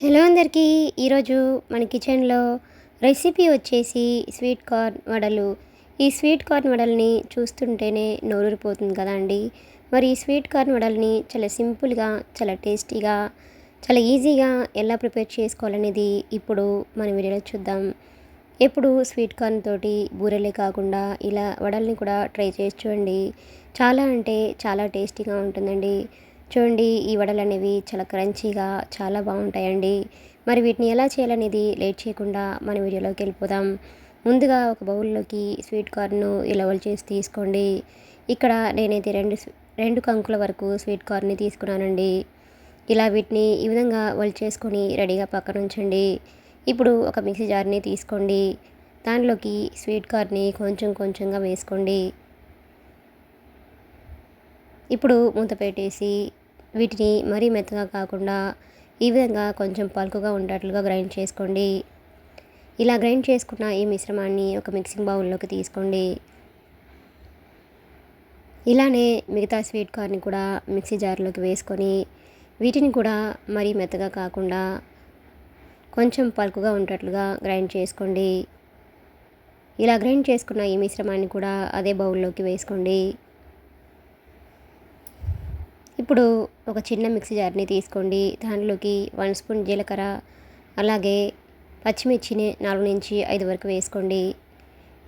Hello అందరికీ ఈరోజు మన కిచెన్లో రెసిపీ వచ్చేసి స్వీట్ కార్న్ వడలు. ఈ స్వీట్ కార్న్ వడల్ని చూస్తుంటేనే నోరూరిపోతుంది కదా అండి. మరి ఈ స్వీట్ కార్న్ వడల్ని చాలా సింపుల్గా చాలా టేస్టీగా చాలా ఈజీగా ఎలా ప్రిపేర్ చేసుకోవాలనేది ఇప్పుడు మన వీడియోలో చూద్దాం. ఎప్పుడు స్వీట్ కార్న్ తోటి బూరెలే కాకుండా ఇలా వడల్ని కూడా ట్రై చేసి చూడండి. చాలా అంటే చాలా టేస్టీగా ఉంటుందండి. చూడండి ఈ వడలు అనేవి చాలా క్రంచీగా చాలా బాగుంటాయండి. మరి వీటిని ఎలా చేయాలనేది లేట్ చేయకుండా మన వీడియోలోకి వెళ్ళిపోదాం. ముందుగా ఒక బౌల్లోకి స్వీట్ కార్న్ను ఇలా చేసి తీసుకోండి. ఇక్కడ నేనైతే రెండు రెండు కంకుల వరకు స్వీట్ కార్న్ని తీసుకున్నానండి. ఇలా వీటిని ఈ విధంగా చేసుకొని రెడీగా పక్కన ఉంచండి. ఇప్పుడు ఒక మిక్సీ జార్ని తీసుకోండి. దాంట్లోకి స్వీట్ కార్న్ని కొంచెం కొంచెంగా వేసుకోండి. ఇప్పుడు మూత పెట్టేసి వీటిని మరీ మెత్తగా కాకుండా ఈ విధంగా కొంచెం పలుకుగా ఉండేట్లుగా గ్రైండ్ చేసుకోండి. ఇలా గ్రైండ్ చేసుకున్న ఈ మిశ్రమాన్ని ఒక మిక్సింగ్ బౌల్లోకి తీసుకోండి. ఇలానే మిగతా స్వీట్ కార్న్ని కూడా మిక్సీ జార్లోకి వేసుకొని వీటిని కూడా మరీ మెత్తగా కాకుండా కొంచెం పలుకుగా ఉండేట్లుగా గ్రైండ్ చేసుకోండి. ఇలా గ్రైండ్ చేసుకున్న ఈ మిశ్రమాన్ని కూడా అదే బౌల్లోకి వేసుకోండి. ఇప్పుడు ఒక చిన్న మిక్సీ జార్ని తీసుకోండి. దానిలోకి వన్ స్పూన్ జీలకర్ర అలాగే పచ్చిమిర్చిని నాలుగు నుంచి ఐదు వరకు వేసుకోండి.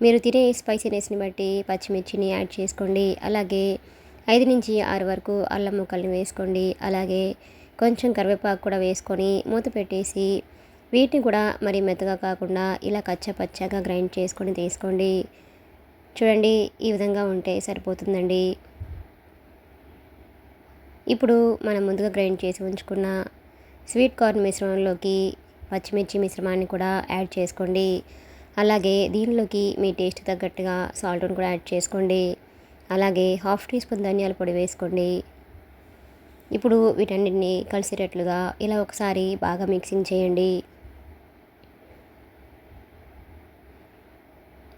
మీరు తినే స్పైసీనెస్ని బట్టి పచ్చిమిర్చిని యాడ్ చేసుకోండి. అలాగే ఐదు నుంచి ఆరు వరకు అల్లం ముక్కల్ని వేసుకోండి. అలాగే కొంచెం కరివేపాకు కూడా వేసుకొని మూత పెట్టేసి వీటిని కూడా మరి మెత్తగా కాకుండా ఇలా కచ్చపచ్చగా గ్రైండ్ చేసుకొని తీసుకోండి. చూడండి ఈ విధంగా ఉంటే సరిపోతుందండి. ఇప్పుడు మనం ముందుగా గ్రైండ్ చేసి ఉంచుకున్న స్వీట్ కార్న్ మిశ్రమంలోకి పచ్చిమిర్చి మిశ్రమాన్ని కూడా యాడ్ చేసుకోండి. అలాగే దీనిలోకి మీ టేస్ట్ తగ్గట్టుగా సాల్ట్ని కూడా యాడ్ చేసుకోండి. అలాగే హాఫ్ టీ స్పూన్ ధనియాల పొడి వేసుకోండి. ఇప్పుడు వీటన్నిటిని కలిసేటట్లుగా ఇలా ఒకసారి బాగా మిక్సింగ్ చేయండి.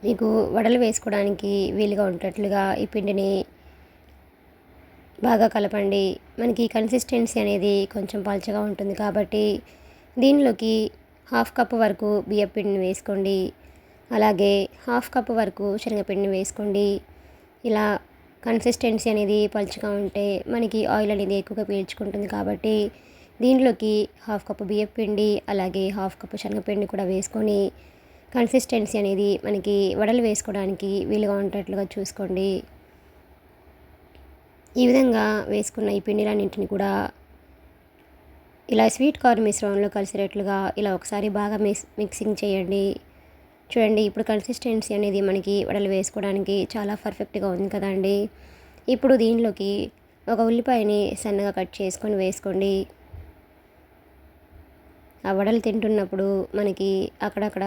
మీకు వడలు వేసుకోవడానికి వీలుగా ఉండేటట్లుగా ఈ పిండిని బాగా కలపండి. మనకి కన్సిస్టెన్సీ అనేది కొంచెం పలచగా ఉంటుంది కాబట్టి దీనిలోకి హాఫ్ కప్ వరకు బియ్యపిండిని వేసుకోండి. అలాగే హాఫ్ కప్ వరకు శనగపిండిని వేసుకోండి. ఇలా కన్సిస్టెన్సీ అనేది పలుచగా ఉంటే మనకి ఆయిల్ అనేది ఎక్కువగా పీల్చుకుంటుంది కాబట్టి దీనిలోకి హాఫ్ కప్ బియ్యం పిండి అలాగే హాఫ్ కప్ శనగపిండి కూడా వేసుకొని కన్సిస్టెన్సీ అనేది మనకి వడలు వేసుకోవడానికి వీలుగా ఉండేట్లుగా చూసుకోండి. ఈ విధంగా వేసుకున్న ఈ పిండిలన్నింటిని కూడా ఇలా స్వీట్ కార్న్ మిశ్రమంలో కలిసేటట్లుగా ఇలా ఒకసారి బాగా మిక్స్ మిక్సింగ్ చేయండి. చూడండి ఇప్పుడు కన్సిస్టెన్సీ అనేది మనకి వడలు వేసుకోవడానికి చాలా పర్ఫెక్ట్గా ఉంది కదండి. ఇప్పుడు దీనిలోకి ఒక ఉల్లిపాయని సన్నగా కట్ చేసుకొని వేసుకోండి. ఆ వడలు తింటున్నప్పుడు మనకి అక్కడక్కడ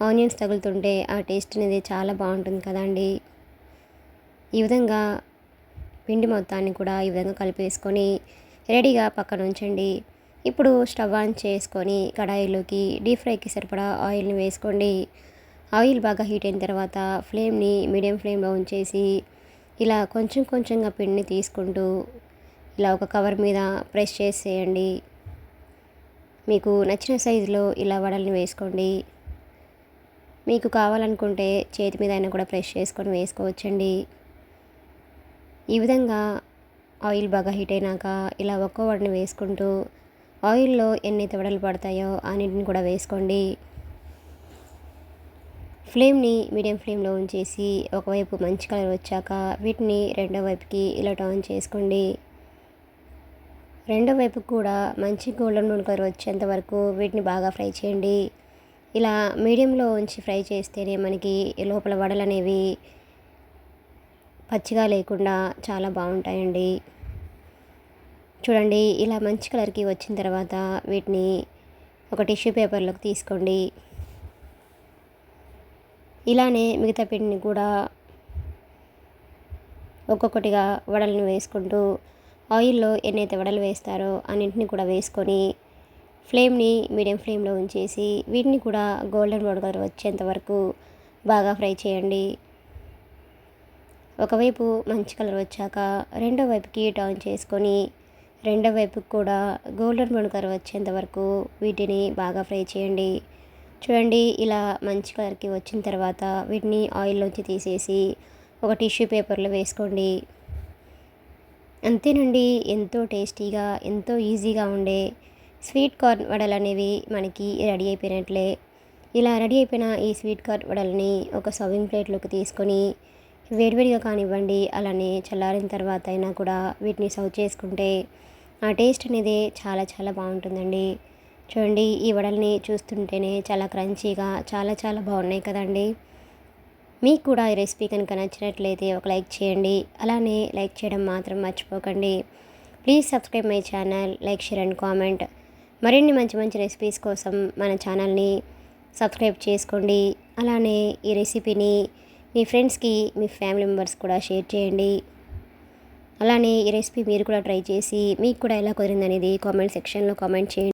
ఆనియన్స్ తగులుతుంటే ఆ టేస్ట్ అనేది చాలా బాగుంటుంది కదండి. ఈ విధంగా పిండి మొత్తాన్ని కూడా ఈ విధంగా కలిపేసుకొని రెడీగా పక్కన ఉంచండి. ఇప్పుడు స్టవ్ ఆన్ చేసుకొని కడాయిలోకి డీప్ ఫ్రైకి సరిపడా ఆయిల్ని వేసుకోండి. ఆయిల్ బాగా హీట్ అయిన తర్వాత ఫ్లేమ్ని మీడియం ఫ్లేమ్లో ఉంచేసి ఇలా కొంచెం కొంచెంగా పిండిని తీసుకుంటూ ఇలా ఒక కవర్ మీద ప్రెస్ చేసేయండి. మీకు నచ్చిన సైజులో ఇలా వడల్ని వేసుకోండి. మీకు కావాలనుకుంటే చేతి మీద అయినా కూడా ప్రెస్ చేసుకొని వేసుకోవచ్చండి. ఈ విధంగా ఆయిల్ బాగా హీట్ అయినాక ఇలా ఒక్కో వాటిని వేసుకుంటూ ఆయిల్లో ఎన్ని తవడలు పడతాయో అన్నింటిని కూడా వేసుకోండి. ఫ్లేమ్ని మీడియం ఫ్లేమ్లో ఉంచేసి ఒకవైపు మంచి కలర్ వచ్చాక వీటిని రెండో వైపుకి ఇలా టర్న్ చేసుకోండి. రెండో వైపు కూడా మంచి గోల్డెన్ బ్రౌన్ కలర్ వచ్చేంత వరకు వీటిని బాగా ఫ్రై చేయండి. ఇలా మీడియంలో ఉంచి ఫ్రై చేస్తేనే మనకి లోపల వడలు అనేవి పచ్చిగా లేకుండా చాలా బాగుంటాయండి. చూడండి ఇలా మంచి కలర్కి వచ్చిన తర్వాత వీటిని ఒక టిష్యూ పేపర్లోకి తీసుకోండి. ఇలానే మిగతా పిండిని కూడా ఒక్కొక్కటిగా వడలను వేసుకుంటూ ఆయిల్లో ఎన్నైతే వడలు వేస్తారో అన్నింటిని కూడా వేసుకొని ఫ్లేమ్ని మీడియం ఫ్లేమ్లో ఉంచేసి వీటిని కూడా గోల్డెన్ బ్రౌన్ కలర్ వచ్చేంత వరకు బాగా ఫ్రై చేయండి. ఒకవైపు మంచి కలర్ వచ్చాక రెండో వైపుకి టర్న్ చేసుకొని రెండో వైపు కూడా గోల్డెన్ బ్రౌన్ కలర్ వచ్చేంత వరకు వీటిని బాగా ఫ్రై చేయండి. చూడండి ఇలా మంచి కలర్కి వచ్చిన తర్వాత వీటిని ఆయిల్లోంచి తీసేసి ఒక టిష్యూ పేపర్లో వేసుకోండి. అంతేనండి ఎంతో టేస్టీగా ఎంతో ఈజీగా ఉండే స్వీట్ కార్న్ వడలు అనేవి మనకి రెడీ అయిపోయినట్లే. ఇలా రెడీ అయిపోయిన ఈ స్వీట్ కార్న్ వడల్ని ఒక సర్వింగ్ ప్లేట్లోకి తీసుకొని వేడివేడిగా కానివ్వండి అలానే చల్లారిన తర్వాత అయినా కూడా వీటిని సర్వ్ చేసుకుంటే ఆ టేస్ట్ అనేది చాలా చాలా బాగుంటుందండి. చూడండి ఈ వడల్ని చూస్తుంటేనే చాలా క్రంచీగా చాలా చాలా బాగున్నాయి కదండి. మీకు కూడా ఈ రెసిపీ కనుక నచ్చినట్లయితే ఒక లైక్ చేయండి అలానే లైక్ చేయడం మాత్రం మర్చిపోకండి. Please subscribe my channel like share and comment. మరిన్ని మంచి మంచి రెసిపీస్ కోసం మన ఛానల్ని సబ్స్క్రైబ్ చేసుకోండి అలానే ఈ రెసిపీని మీ ఫ్రెండ్స్కి మీ ఫ్యామిలీ మెంబర్స్ కూడా షేర్ చేయండి. అలానే ఈ రెసిపీ మీరు కూడా ట్రై చేసి మీకు కూడా ఎలా కుదిరిందనేది కామెంట్ సెక్షన్లో కామెంట్ చేయండి.